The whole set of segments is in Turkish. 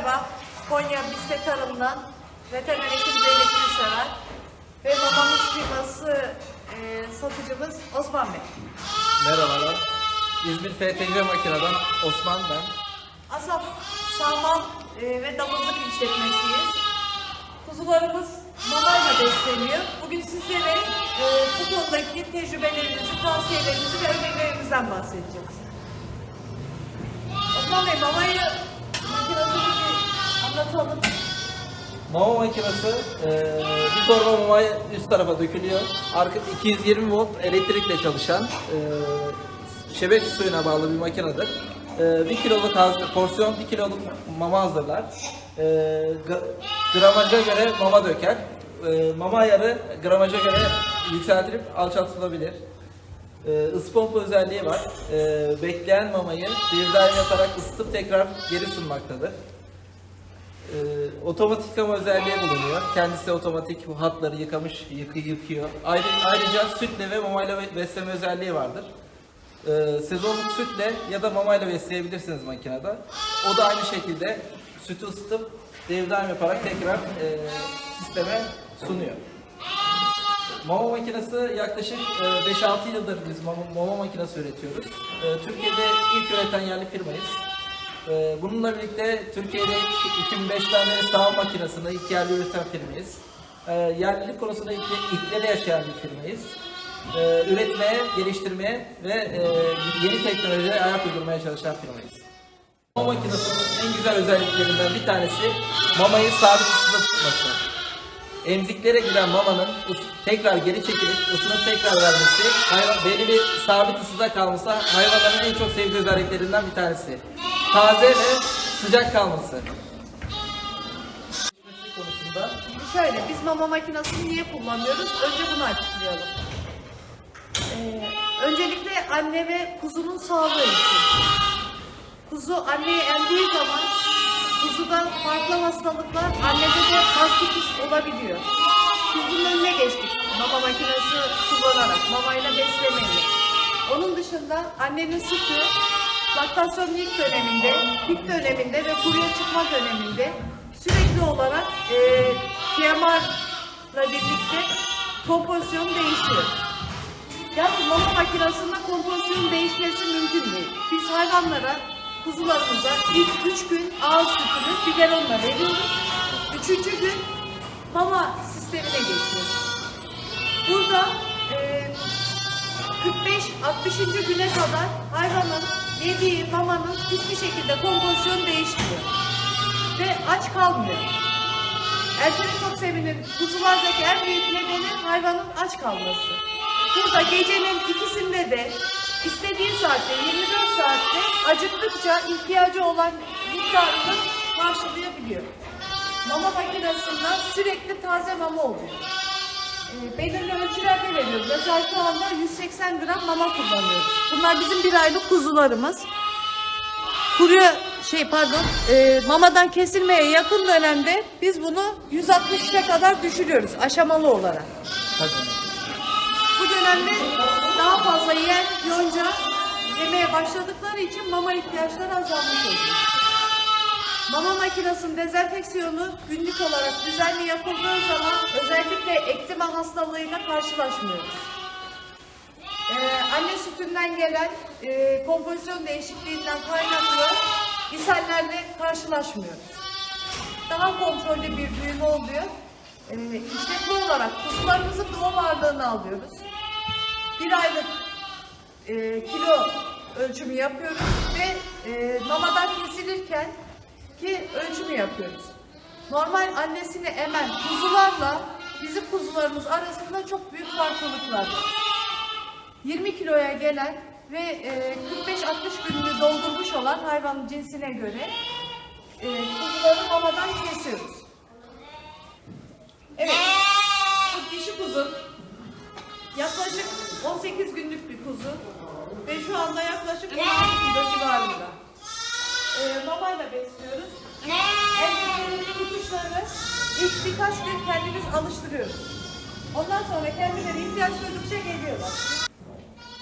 Merhaba, Konya Bistek Tarım'dan veteriner hekim Zeynep Gülsever ve babamız firması e, satıcımız Osman Bey. Merhabalar. İzmir FTC Makina'dan Osman ben. Asaf Sağmal e, ve Damızlık işletmesiyiz. Kuzularımız mamayla besleniyor. Bugün sizlere e, bu konudaki tecrübelerimizi, tavsiyelerimizi ve önerilerimizden bahsedeceğiz. Osman Bey, mamayı Mama makinesi eee, bir torba mama üst tarafa dökülüyor. Arka 220 volt elektrikle çalışan eee şebek suyuna bağlı bir makinedir. Eee 1 kiloluk haz- porsiyon 1 kiloluk mama hazırlar. Ga- gramaja göre mama döker. Eee, mama ayarı gramaja göre yükseltilip alçaltılabilir. Ee, ısı pompa özelliği var. Ee, bekleyen mamayı bir daim yaparak ısıtıp tekrar geri sunmaktadır. Ee, otomatik yıkama özelliği bulunuyor. Kendisi otomatik bu hatları yıkamış, yıkı, yıkıyor. Ayrı, ayrıca sütle ve mamayla be- besleme özelliği vardır. Ee, sezonluk sütle ya da mamayla besleyebilirsiniz makinede. O da aynı şekilde sütü ısıtıp devdaim yaparak tekrar e, sisteme sunuyor. Mama makinesi yaklaşık e, 5-6 yıldır biz mama, mama makinesi üretiyoruz. E, Türkiye'de ilk üreten yerli firmayız. E, Bununla birlikte Türkiye'de ilk 2005 tane sağ makinesini ilk yerli üreten firmayız. E, Yerlilik konusunda ilkleri yaşayan bir firmayız. E, Üretmeye, geliştirmeye ve e, yeni teknolojiye ayak uydurmaya çalışan firmayız. Mama makinesinin en güzel özelliklerinden bir tanesi mamayı sabit ısıda tutması. Emziklere giden mamanın tekrar geri çekilip ısınıp tekrar vermesi, hayvan belli bir sabit ısıda kalması hayvanların en çok sevdiği özelliklerinden bir tanesi. Taze ve sıcak kalması. konusunda şöyle, biz mama makinesini niye kullanıyoruz? Önce bunu açıklayalım. Ee, öncelikle anne ve kuzunun sağlığı için. Kuzu anneye emdiği zaman kuzuda farklı hastalıklar annede de mastitis olabiliyor. Biz bunun önüne geçtik mama makinesi kullanarak, mamayla beslemeyi. Onun dışında annenin sütü laktasyonun ilk döneminde, pik döneminde ve kuruya çıkma döneminde sürekli olarak e, TMR'la birlikte kompozisyon değişiyor. Yani mama makinesinde kompozisyon değişmesi mümkün değil. Biz hayvanlara, kuzularımıza ilk 3 gün ağız sütünü biberonla veriyoruz. Üçüncü gün mama sistemine geçiyoruz. Burada e, 45-60. güne kadar hayvanın yediği mamanın hiçbir şekilde kompozisyon değişmiyor. Ve aç kalmıyor. Enterotokseminin kuzulardaki en büyük nedeni hayvanın aç kalması. Burada gecenin ikisinde de istediği saatte 24 saatte acıktıkça ihtiyacı olan miktarını karşılayabiliyor. Mama makinesinden sürekli taze mama oluyor. E, belirli ölçülerde veriyoruz. Mesela şu anda 180 gram mama kullanıyoruz. Bunlar bizim bir aylık kuzularımız. Kuruya şey pardon e, mamadan kesilmeye yakın dönemde biz bunu 160'a kadar düşürüyoruz aşamalı olarak. Hadi. Bu dönemde daha fazla yiyen yonca yemeye başladıkları için mama ihtiyaçları azalmış oluyor. Mama makinesinin dezenfeksiyonu günlük olarak düzenli yapıldığı zaman özellikle ektima hastalığıyla karşılaşmıyoruz. Ee, anne sütünden gelen e, kompozisyon değişikliğinden kaynaklı ishallerle karşılaşmıyoruz. Daha kontrollü bir büyüme oluyor. Ee, işletme olarak kuzularımızın doğum ağırlığını alıyoruz. Bir aylık e, kilo ölçümü yapıyoruz ve e, mamadan kesilirken ki ölçümü yapıyoruz. Normal annesini emen kuzularla bizim kuzularımız arasında çok büyük farklılıklar var. 20 kiloya gelen ve e, 45-60 gününü doldurmuş olan hayvan cinsine göre e, kuzuları mamadan kesiyoruz. Evet, bu dişi kuzu yaklaşık 18 günlük bir kuzu ve şu anda yaklaşık 12 kilo civarında. E, mamayla besliyoruz. Elbette tutuşlarını ilk birkaç gün kendimiz alıştırıyoruz. Ondan sonra kendileri ihtiyaç duydukça geliyorlar.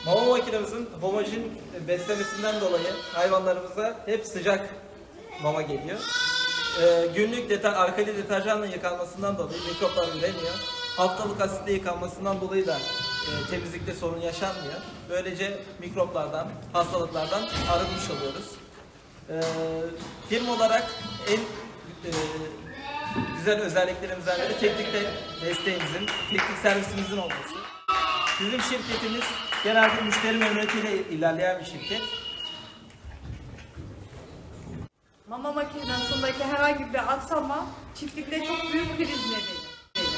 Mama makinemizin homojen beslemesinden dolayı hayvanlarımıza hep sıcak mama geliyor. e, günlük deta alkali deterjanla yıkanmasından dolayı mikroplar üremiyor. Haftalık asitle yıkanmasından dolayı da e, temizlikte sorun yaşanmıyor. Böylece mikroplardan, hastalıklardan arınmış oluyoruz. E, firma olarak en e, güzel özelliklerimizden biri teknikte desteğimizin, teknik servisimizin olması. Bizim şirketimiz genelde müşteri memnuniyetiyle ilerleyen bir şirket. Mama makinesindeki herhangi bir aksama çiftlikte çok büyük kriz nedeni.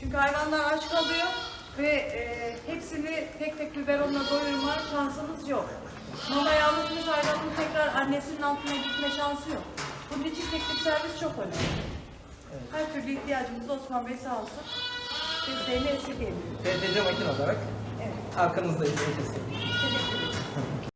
Çünkü hayvanlar aç kalıyor ve e, hepsini tek tek biberonla doyurma şansımız yok. Mamaya alışmış hayvanın tekrar annesinin altına gitme şansı yok. Bunun için teknik servis çok önemli. Her türlü ihtiyacımız Osman Bey sağ olsun. Desteğini esirgemiyor. TTC makine olarak Evet. arkanızdayız. Teşekkür